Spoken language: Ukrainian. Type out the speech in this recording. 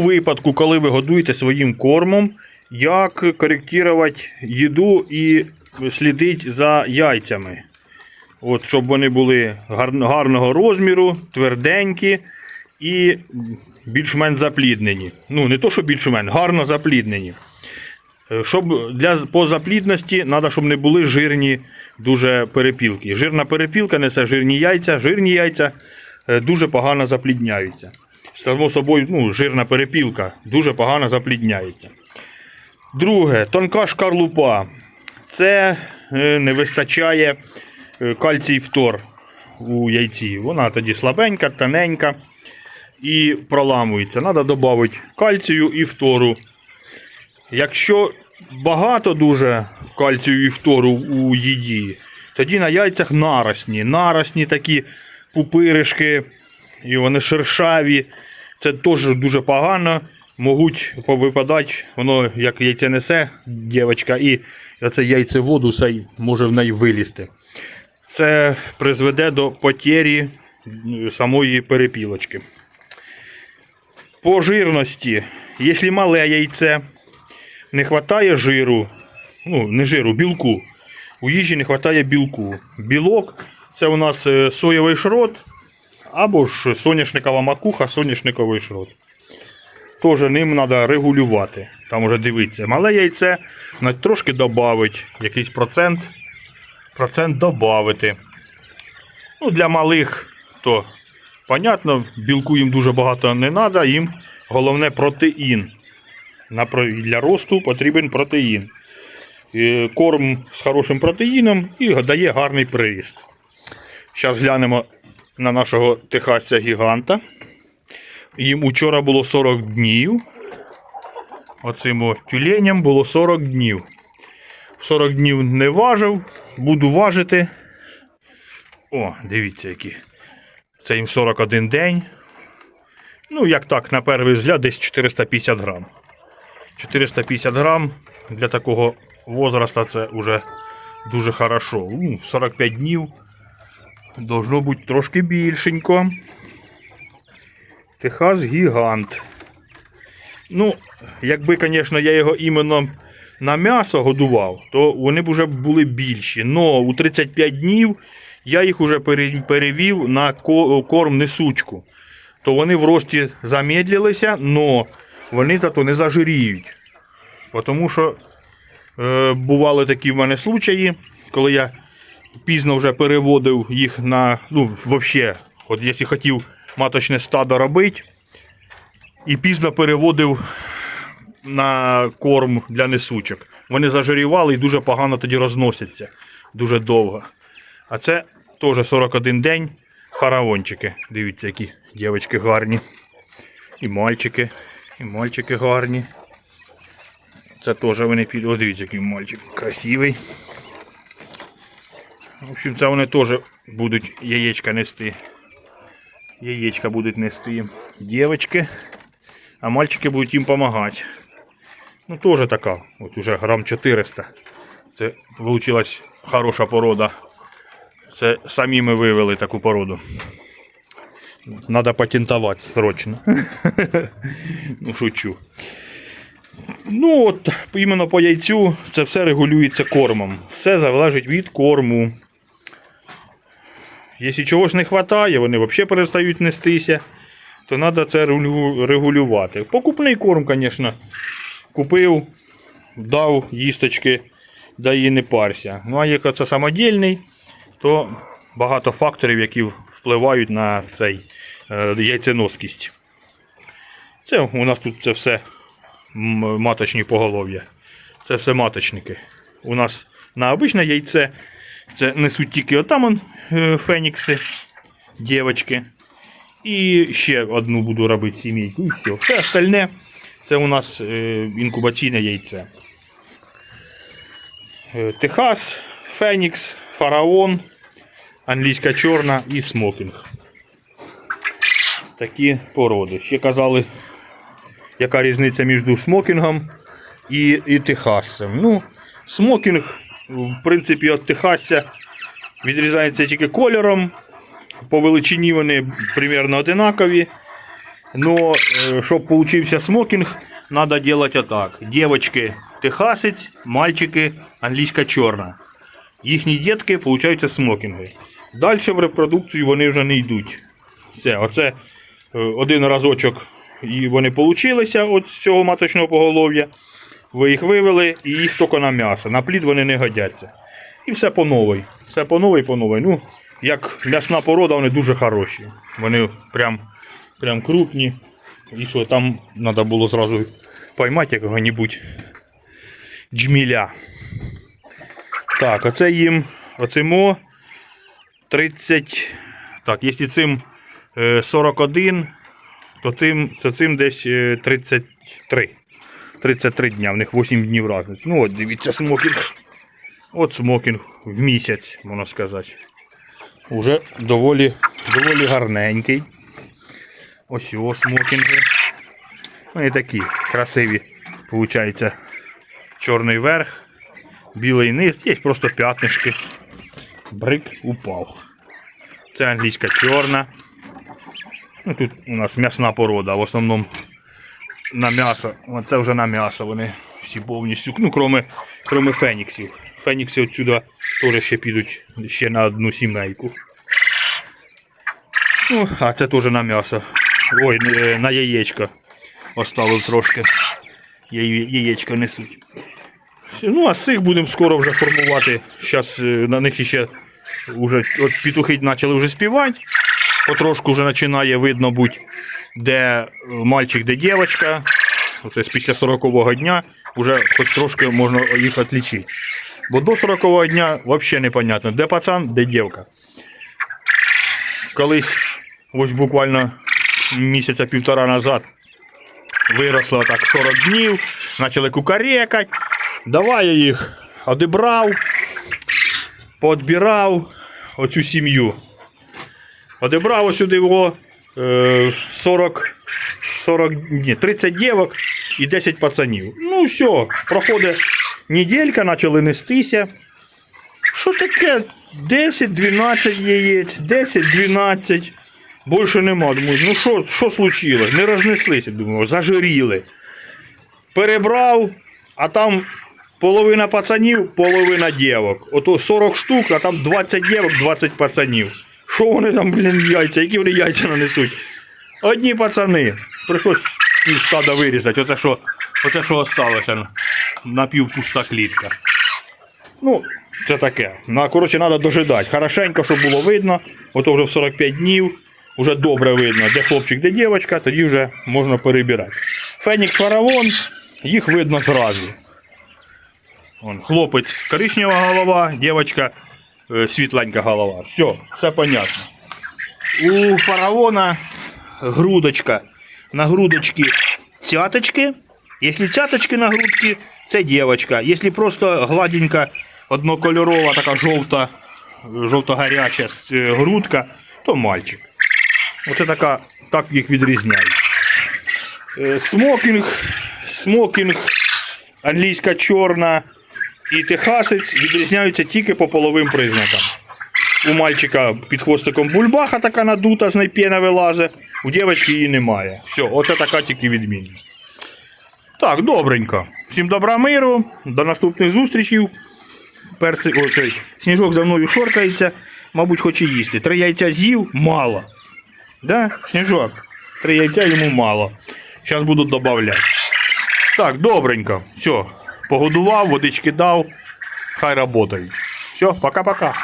У випадку, коли ви годуєте своїм кормом, як коректувати їду і слідити за яйцями. От, щоб вони були гарного розміру, тверденькі і більш-менш запліднені. Ну, не то, що більш-менш, гарно запліднені. Е, Щоб для по заплідності треба, щоб не були жирні дуже перепілки. Жирна перепілка несе жирні яйця, жирні яйця е, дуже погано заплідняються. Само собою, ну, жирна перепілка дуже погано заплідняється. Друге, тонка шкарлупа. Це е, не вистачає е, кальцій фтор у яйці. Вона тоді слабенька, тоненька і проламується. Треба додати кальцію і фтору. Якщо багато дуже кальцію і фтору у їді, тоді на яйцях наросні. Наросні такі пупиришки, і вони шершаві. Це теж дуже погано. Можуть повипадати, воно як яйце несе, дівчинка, і оце яйце воду може в неї вилізти. Це призведе до потері самої перепілочки. По жирності, якщо мале яйце, не вистачає жиру, ну, не жиру, білку. У їжі не вистачає білку. Білок це у нас е, соєвий шрот або ж соняшникова макуха, соняшниковий шрот. Теж ним треба регулювати. Там уже дивитися. Мале яйце трошки додати, якийсь процент, процент додати. Ну, для малих то понятно, білку їм дуже багато не треба, їм головне протеїн. Для росту потрібен протеїн. Е, Корм з хорошим протеїном і дає гарний приріст. Зараз глянемо на нашого техасця гіганта. Їм учора було 40 днів. Оцим тюленям було 40 днів. 40 днів не важив, буду важити. О, дивіться які. Це їм 41 день. Ну, як так, на перший взгляд, десь 450 грам. 450 грам для такого возраста це вже дуже хорошо. Ну, 45 днів должно бути трошки більшенько. Техас гігант. Ну, якби, звісно, я його іменно на м'ясо годував, то вони б вже були більші. Но у 35 днів я їх вже перевів на ко- корм несучку. То вони в рості замедлилися, но вони зато не зажиріють. Тому що е, бували такі в мене случаї, коли я пізно вже переводив їх на. Ну, взагалі, от якщо хотів маточне стадо робити, і пізно переводив на корм для несучок. Вони зажирівали і дуже погано тоді розносяться. Дуже довго. А це теж 41 день. Харавончики. Дивіться, які дівчатки гарні. І мальчики. І мальчики гарні. Це теж вони під. О, дивіться, який мальчик красивий. В общем, це вони теж будуть яєчка нести. Яєчка будуть нести дівчатки, а мальчики будуть їм допомагати. Ну, теж така, от уже грам 400. Це вийшла хороша порода. Це самі ми вивели таку породу. Надо патентувати срочно. ну, шучу. Ну, от, іменно по яйцю це все регулюється кормом. Все залежить від корму. Якщо чогось не вистачає, вони взагалі перестають нестися, то треба це регулювати. Покупний корм, звісно, купив, дав їсточки, да і не парся. Ну, а якщо це самодільний, то багато факторів, які впливають на цей е, яйценоскість. Це у нас тут це все маточні поголов'я. Це все маточники. У нас на обичне яйце це несуть тільки отам он, е, фенікси, дівчатки. І ще одну буду робити сімейку. І все. Все остальне це у нас е, інкубаційне яйце. Е, Техас, Фенікс, Фараон, англійська чорна і смокінг. Такі породи. Ще казали, яка різниця між смокінгом і, і техасцем. Ну, смокінг, в принципі, від техасця відрізається тільки кольором. По величині вони примерно одинакові. Но э, щоб получився смокінг, надо делать отак. Девочки техасець, мальчики англійська чорна. Їхні дітки получаються смокінги. Далі в репродукцію вони вже не йдуть. Все, оце е, один разочок і вони получилися з цього маточного поголов'я. Ви їх вивели і їх тільки на м'ясо. На плід вони не годяться. І все по новій. Все по новій, по новій. Ну, як м'ясна порода, вони дуже хороші. Вони прям, прям крупні. І що там треба було зразу поймати якого-небудь джміля. Так, оце їм оцимо 30. Так, якщо цим е, 41, то тим, то цим десь е, 33. 33 дня, в них 8 днів разниці. Ну от дивіться, смокінг. От смокінг в місяць, можна сказати. Уже доволі, доволі гарненький. Ось його смокінги. Вони такі красиві. Получається чорний верх, білий низ, є просто п'ятнишки. Брик упав. Це англійська чорна. Ну, тут у нас м'ясна порода, в основному на м'ясо. Оце вже на м'ясо вони всі повністю. Ну, кроме, кроме феніксів. Фенікси отсюди теж ще підуть ще на одну сімейку. Ну, а це теж на м'ясо. Ой, е, на яєчко. Оставив трошки. Яєчка несуть. Ну, а з цих будемо скоро вже формувати. Зараз на них ще вже от петухи почали вже співати. Потрошку вже починає видно бути, де е, мальчик, де дівчинка. Оце після 40-го дня вже хоч трошки можна їх відлічити. Бо до 40-го дня взагалі непонятно, де пацан, де дівка. Колись, ось буквально місяця півтора назад, виросло так 40 днів, почали кукарекати. Давай я їх одібрав, поодбирав оцю сім'ю. Одібрав сюди його 40, 40, ні, 30 дівок і 10 пацанів. Ну все, проходить неділька, почали нестися. Що таке? 10-12 яєць, 10-12. Більше нема. Думаю, ну що, що случилось? Не рознеслися, думаю, зажиріли. Перебрав, а там половина пацанів, половина дівок. Ото 40 штук, а там 20 дівок, 20 пацанів. Що вони там, блін, яйця? Які вони яйця нанесуть? Одні пацани. Прийшлось пів стада вирізати. Оце що, оце що осталося. Напівпуста клітка. Ну, це таке. Ну, коротше, треба дожидати. Хорошенько, щоб було видно. Ото вже в 45 днів. Вже добре видно, де хлопчик, де дівчинка, тоді вже можна перебирати. Фенікс фараон, їх видно зразу. Вон, хлопець коричнева голова, дівчинка світленька голова. Все, все понятно. У фараона грудочка. На грудочці цяточки. Якщо цяточки на грудки, це дівчинка. Якщо просто гладенька, однокольорова, така жовта, жовто-гаряча е, грудка, то мальчик. Оце така, так їх відрізняють. Е, Смокінг, смокінг, англійська чорна і техасець відрізняються тільки по половим признакам. У мальчика під хвостиком бульбаха така надута, з неї пена вилазить, у дівчинки її немає. Все, оце така тільки відмінність. Так, добренько. Всім добра миру, до наступних зустрічей. Перси, о, сніжок за мною шоркається, мабуть, хоче їсти. Три яйця з'їв мало. Да, сніжок. Три яйця йому мало. Зараз буду додавати. Так, добренько. Все. Погодував, водички дав. Хай працюють. Все, пока-пока.